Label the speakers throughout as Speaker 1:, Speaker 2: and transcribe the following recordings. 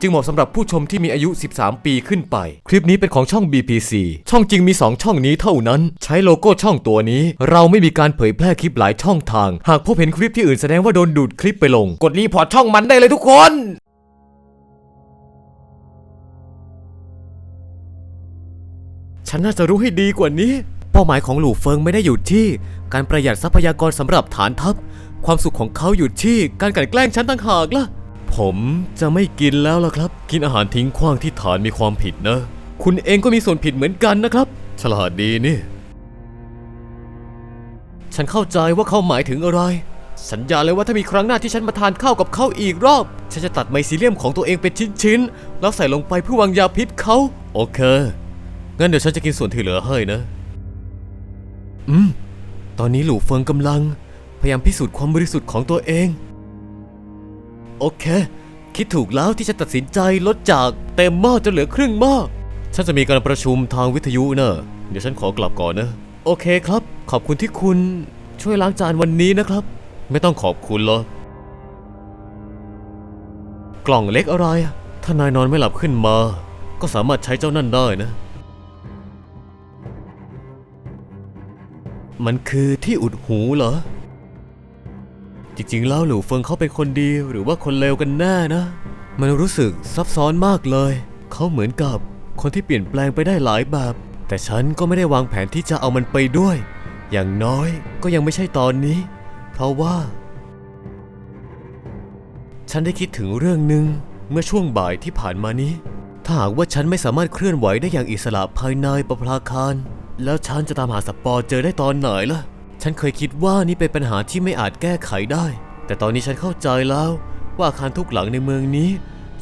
Speaker 1: จึงเหมาะสำหรับผู้ชมที่มีอายุ 13 ปีขึ้นไป คลิปนี้เป็นของช่อง BPC ช่องจริงมี 2 ช่องนี้เท่านั้น ใช้โลโก้ช่องตัวนี้ เราไม่มีการเผยแพร่คลิปหลายช่องทาง หากพบเห็นคลิปที่อื่นแสดงว่าโดนดูดคลิปไปลง กดรีพอร์ตช่องมันได้เลยทุกคนฉันน่าจะรู้ให้ดีกว่านี้ เป้าหมายของหลู่เฟิงไม่ได้อยู่ที่ การประหยัดทรัพยากรสำหรับฐานทัพ ความสุขของเขาอยู่ที่การกลั่นแกล้งฉันต่างหากล่ะ ผมจะไม่กินแล้วล่ะครับ กินอาหารทิ้งขว้างที่ฐานมีความผิดนะ คุณเองก็มีส่วนผิดเหมือนกันนะครับ ฉลาดดีนี่ ฉันเข้าใจว่าเขาหมายถึงอะไร สัญญาเลยว่าถ้ามีครั้งหน้าที่ฉันมาทานข้าวกับเขาอีกรอบ ฉันจะตัดไมซีเลียมของตัวเองเป็นชิ้นๆ แล้วใส่ลงไปเพื่อวางยาพิษเขา โอเค งั้นเดี๋ยวฉันจะกินส่วนที่เหลือให้นะ อืม ตอนนี้หลู่เฟิงกำลัง พยายามพิสูจน์ความบริสุทธิ์ของตัวเอง โอเค คิดถูกแล้วที่จะตัดสินใจลดจากเต็มหม้อจนเหลือครึ่งหม้อฉันจะมีการประชุมทางวิทยุเนอะเดี๋ยวฉันขอกลับก่อนนะ โอเคครับ ขอบคุณที่คุณช่วยล้างจานวันนี้นะครับ ไม่ต้องขอบคุณหรอกกล่องเล็กอะไร ถ้านายนอนไม่หลับขึ้นมา ก็สามารถใช้เจ้านั่นได้นะ มันคือที่อุดหูเหรอ จริงๆแล้วหลูเฟิงเขาเป็นคนดีหรือว่าคนเลวกันแน่นะ มันรู้สึกซับซ้อนมากเลย เขาเหมือนกับคนที่เปลี่ยนแปลงไปได้หลายแบบ แต่ฉันก็ไม่ได้วางแผนที่จะเอามันไปด้วย อย่างน้อยก็ยังไม่ใช่ตอนนี้ เพราะว่า ฉันได้คิดถึงเรื่องหนึ่งเมื่อช่วงบ่ายที่ผ่านมานี้ ถ้าหากว่าฉันไม่สามารถเคลื่อนไหวได้อย่างอิสระภายในประภาคาร แล้วฉันจะตามหาสปอร์เจอได้ตอนไหนล่ะ ฉันเคยคิดว่านี่เป็นปัญหาที่ไม่อาจแก้ไขได้ แต่ตอนนี้ฉันเข้าใจแล้วว่าอาคารทุกหลังในเมืองนี้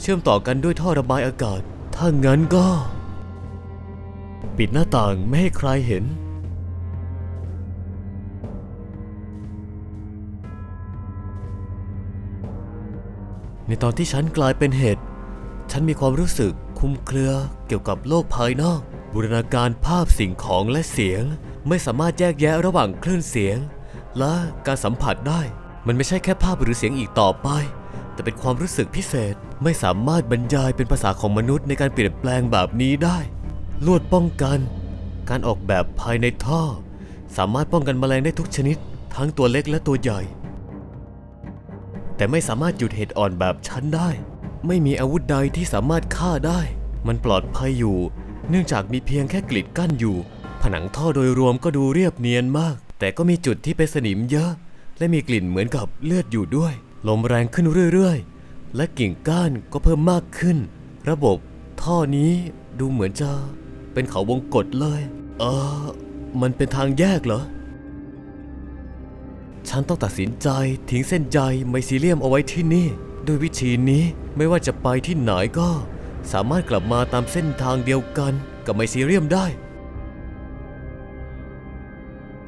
Speaker 1: เชื่อมต่อกันด้วยท่อระบายอากาศ ถ้างั้นก็ ปิดหน้าต่างไม่ให้ใครเห็น ในตอนที่ฉันกลายเป็นเห็ดฉันมีความรู้สึกคลุมเครือเกี่ยวกับโลกภายนอก บูรณาการภาพสิ่งของและเสียง ไม่สามารถแยกแยะระหว่างคลื่นเสียง และการสัมผัสได้ มันไม่ใช่แค่ภาพหรือเสียงอีกต่อไป แต่เป็นความรู้สึกพิเศษไม่สามารถบรรยายเป็นภาษาของมนุษย์ในการเปลี่ยนแปลงแบบนี้ได้ ลวดป้องกัน การออกแบบภายในท่อ สามารถป้องกันแมลงได้ทุกชนิด ทั้งตัวเล็กและตัวใหญ่ แต่ไม่สามารถหยุดเห็ดอ่อนแบบฉันได้ ไม่มีอาวุธใดที่สามารถฆ่าได้ มันปลอดภัยอยู่ เนื่องจากมีเพียงแค่กลิดกั้นอยู่ ผนังท่อโดยรวมก็ดูเรียบเนียนมาก แต่ก็มีจุดที่เป็นสนิมเยอะ และมีกลิ่นเหมือนกับเลือดอยู่ด้วย ลมแรงขึ้นเรื่อยๆ และกิ่งก้านก็เพิ่มมากขึ้น ระบบท่อนี้ดูเหมือนจะเป็นเขาวงกฏเลย เออ มันเป็นทางแยกเหรอ ฉันต้องตัดสินใจทิ้งเส้นใยไมซีเลียมเอาไว้ที่นี่ ด้วยวิธีนี้ไม่ว่าจะไปที่ไหนก็ สามารถกลับมาตามเส้นทางเดียวกันกับไมซีเลียมได้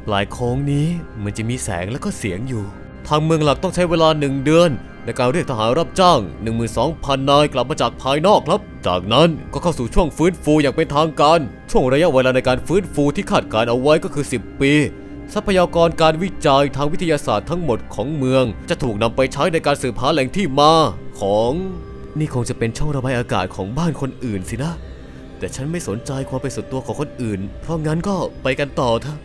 Speaker 1: ปลายโค้งนี้เหมือนจะมีแสงและก็เสียงอยู่ ทางเมืองหลักต้องใช้เวลาหนึ่งเดือน ในการเรียกทหารรับจ้าง 12,000 นายกลับมาจากภายนอกครับ จากนั้นก็เข้าสู่ช่วงฟื้นฟูอย่างเป็นทางการ ช่วงระยะเวลาในการฟื้นฟูที่คาดการเอาไว้ก็คือ 10 ปี ทรัพยากรการวิจัยทางวิทยาศาสตร์ทั้งหมดของเมือง จะถูกนำไปใช้ในการสืบหาแหล่งที่มาของนี่คงจะเป็นช่องระบายอากาศของบ้านคนอื่นสินะ แต่ฉันไม่สนใจความเป็นส่วนตัวของคนอื่น เพราะงั้นก็ไปกันต่อเถอะ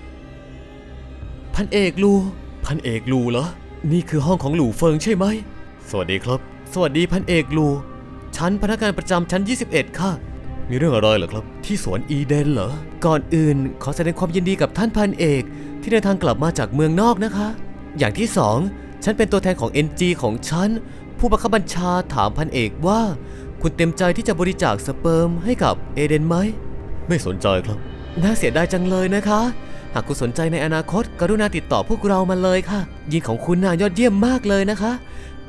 Speaker 1: พันเอกลูพันเอกลูเหรอ นี่คือห้องของหลู่เฟิงใช่ไหม สวัสดีครับ สวัสดีพันเอกลูฉันพนักงานประจำชั้น 21 ค่ะ มีเรื่องอะไรเหรอครับ ที่สวนอีเดนเหรอ ก่อนอื่นขอแสดงความยินดีกับท่านพันเอก ที่เดินทางกลับมาจากเมืองนอกนะคะ อย่างที่สองฉันเป็นตัวแทนของ NG ของฉัน ผู้บังคับบัญชาถามพันเอกว่า คุณเต็มใจที่จะบริจาคสเปิร์มให้กับเอเดนไหม ไม่สนใจครับ น่าเสียดายจังเลยนะคะ หากคุณสนใจในอนาคต กรุณาติดต่อพวกเรามาเลยค่ะ ยินของคุณน่ายอดเยี่ยมมากเลยนะคะ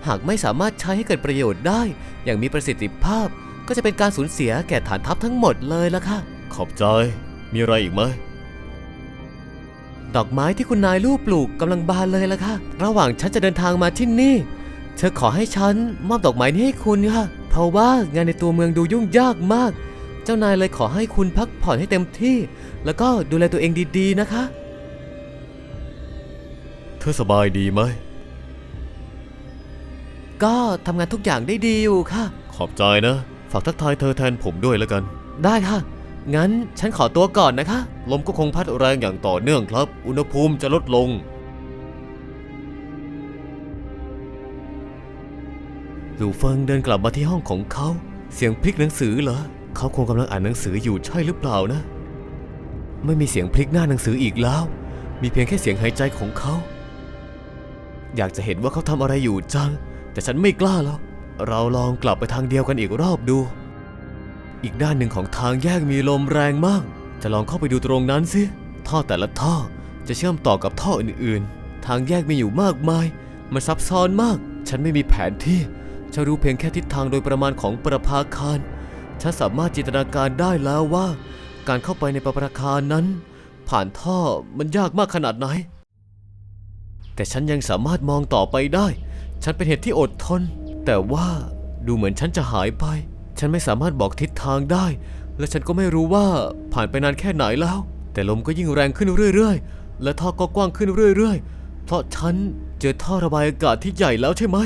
Speaker 1: หากไม่สามารถใช้ให้เกิดประโยชน์ได้ อย่างมีประสิทธิภาพ ก็จะเป็นการสูญเสียแก่ฐานทัพทั้งหมดเลยละค่ะ ขอบใจ มีอะไรอีกไหม
Speaker 2: ดอกไม้ที่คุณนายลูกปลูกกำลังบานเลยล่ะค่ะ ระหว่างฉันจะเดินทางมาที่นี่ เธอขอให้ฉันมอบดอกไม้นี้ให้คุณค่ะ เพราะว่างานในตัวเมืองดูยุ่งยากมาก เจ้านายเลยขอให้คุณพักผ่อนให้เต็มที่ แล้วก็ดูแลตัวเองดีๆนะคะ
Speaker 1: เธอสบายดีไหม
Speaker 2: ก็ทำงานทุกอย่างได้ดีอยู่ค่ะ
Speaker 1: ขอบใจนะ ฝากทักทายเธอแทนผมด้วยแล้วกัน
Speaker 2: ได้ค่ะ งั้นฉันขอตัวก่อนนะคะ
Speaker 1: ลมก็คงพัดแรงอย่างต่อเนื่องครับ อุณหภูมิจะลดลง
Speaker 2: หลูเฟิงเดินกลับมาที่ห้องของเขา เสียงพลิกหนังสือเหรอ เขาคงกำลังอ่านหนังสืออยู่ใช่หรือเปล่านะ ไม่มีเสียงพลิกหน้าหนังสืออีกแล้ว มีเพียงแค่เสียงหายใจของเขา อยากจะเห็นว่าเขาทำอะไรอยู่จัง แต่ฉันไม่กล้าแล้ว เราลองกลับไปทางเดียวกันอีกรอบดู อีกด้านหนึ่งของทางแยกมีลมแรงมาก จะลองเข้าไปดูตรงนั้นสิ ท่อแต่ละท่อจะเชื่อมต่อกับท่ออื่นๆ ทางแยกมีอยู่มากมาย มันซับซ้อนมาก ฉันไม่มีแผนที่ฉันรู้เพียงแค่ทิศทางโดยประมาณของประภาคาร ฉันสามารถจินตนาการได้แล้วว่า การเข้าไปในประภาคารนั้น ผ่านท่อมันยากมากขนาดไหน แต่ฉันยังสามารถมองต่อไปได้ ฉันเป็นเหตุที่อดทน แต่ว่าดูเหมือนฉันจะหายไป ฉันไม่สามารถบอกทิศทางได้ และฉันก็ไม่รู้ว่าผ่านไปนานแค่ไหนแล้ว แต่ลมก็ยิ่งแรงขึ้นเรื่อยๆ และท่อก็กว้างขึ้นเรื่อยๆ เพราะฉันเจอท่อระบายอากาศที่ใหญ่แล้วใช่ไหม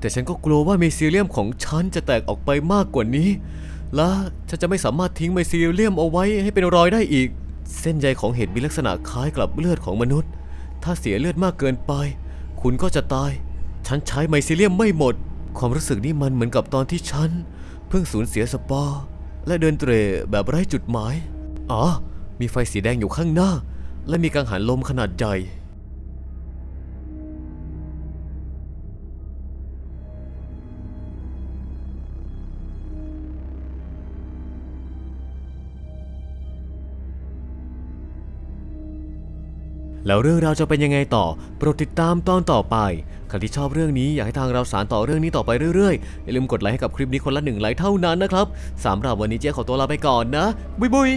Speaker 2: แต่ฉันก็กลัวว่าไมซีเลียมของฉันจะแตกออกไปมากกว่านี้ และฉันจะไม่สามารถทิ้งไมซีเลียมเอาไว้ให้เป็นรอยได้อีก เส้นใยของเห็ดมีลักษณะคล้ายกับเลือดของมนุษย์ ถ้าเสียเลือดมากเกินไป คุณก็จะตาย ฉันใช้ไมซีเลียมไม่หมด ความรู้สึกนี่มันเหมือนกับตอนที่ฉัน เพิ่งสูญเสียสปอร์และเดินเตร่แบบไร้จุดหมาย อ๋อ มีไฟสีแดงอยู่ข้างหน้า และมีกังหันลมขนาดใหญ่ แล้วเรื่องราวจะเป็นยังไงต่อ โปรดติดตามตอนต่อไป ใครที่ชอบเรื่องนี้อยากให้ทางเราสารต่อเรื่องนี้ต่อไปเรื่อยๆ อย่าลืมกดไลค์ให้กับคลิปนี้คนละหนึ่งไลค์เท่านั้นนะครับสำหรับวันนี้เจ๊ขอตัวลาไปก่อนนะ บุยบุย